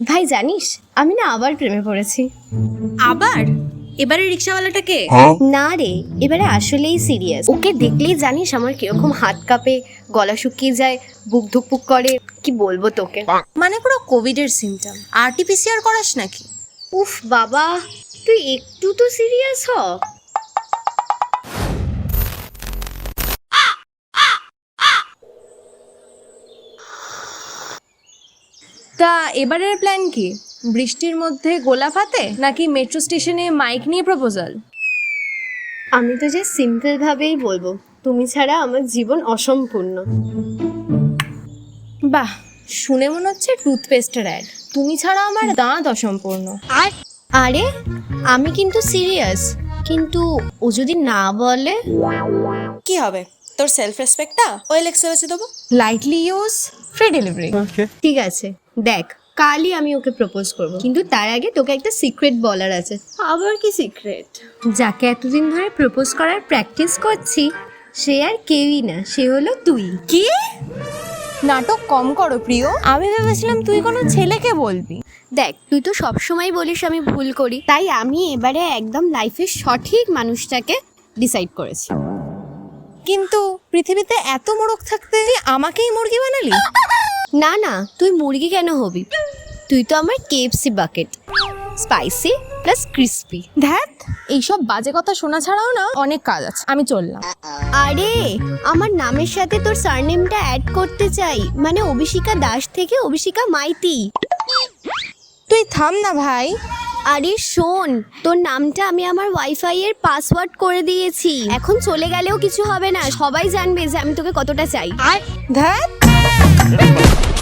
ভাই জানিস আমি না আবার প্রেমে পড়েছি। আবার? এবারে রিক্সাওয়ালাটা কে? না রে এবারে আসলেই সিরিয়াস ওকে দেখলেই জানিস আমার কীরকম হাত কাঁপে গলা শুকিয়ে যায় বুক ধুকপুক করে কি বলব তোকে? মানে পুরো কোভিডের সিমটম আরটিপিসিআর করাস নাকি? উফ বাবা তুই একটু তো সিরিয়াস হ। তা এবারের প্ল্যান কি? বৃষ্টির মধ্যে গোলাপ হাতে নাকি মেট্রো স্টেশনে মাইক নিয়ে প্রপোজাল আমি তো যে সিম্পল ভাবেই বলব তুমি ছাড়া আমার জীবন অসম্পূর্ণ। বাহ শুনে মনে হচ্ছে টুথপেস্টের অ্যাড তুমি ছাড়া আমার দাঁত অসম্পূর্ণ। আর আরে আমি কিন্তু সিরিয়াস কিন্তু ও যদি না বলে? কি হবে? তোর সেলফ রেসপেক্টটা ওয়েল এক্সেলসে দেবো? লাইটলি ইউজ ফ্রি ডেলিভারি ঠিক আছে। দেখ কালই আমি ওকে প্রপোজ করব। কিন্তু তার আগে তোকে একটা সিক্রেট বলার আছে। আবার কি সিক্রেট যাকে এতদিন ধরে প্রপোজ করার প্র্যাকটিস করছি সে আর কেউই না সে হলো তুই। কি? নাটক কম করো প্রিয়। আমি ভেবেছিলাম তুই কোনো ছেলেকে বলবি। দেখ তুই তো সবসময় বলিস আমি ভুল করি। তাই আমি এবারে একদম লাইফের সঠিক মানুষটাকে ডিসাইড করেছি। কিন্তু পৃথিবীতে এত মোড়ক থাকতে তুই আমাকেই মুরগি বানালি? না না তুই মুরগি কেন হবি? তুই তো আমার KFC bucket spicy plus crispy ধ্যাত এইসব বাজে কথা শোনা ছাড়াও না অনেক কাজ আছে আমি চললাম। আরে আমার নামের সাথে তোর সারনেমটা অ্যাড করতে চাই মানে অভিষিকা দাস থেকে অভিষিকা মাইতি। তুই থাম না ভাই। আরে শোন তোর নামটা আমি আমার ওয়াইফাই এর পাসওয়ার্ড করে দিয়েছি। এখন চলে গেলেও কিছু হবে না সবাই জানবে যে আমি তোকে কতটা চাই। ধ্যাত Gracias.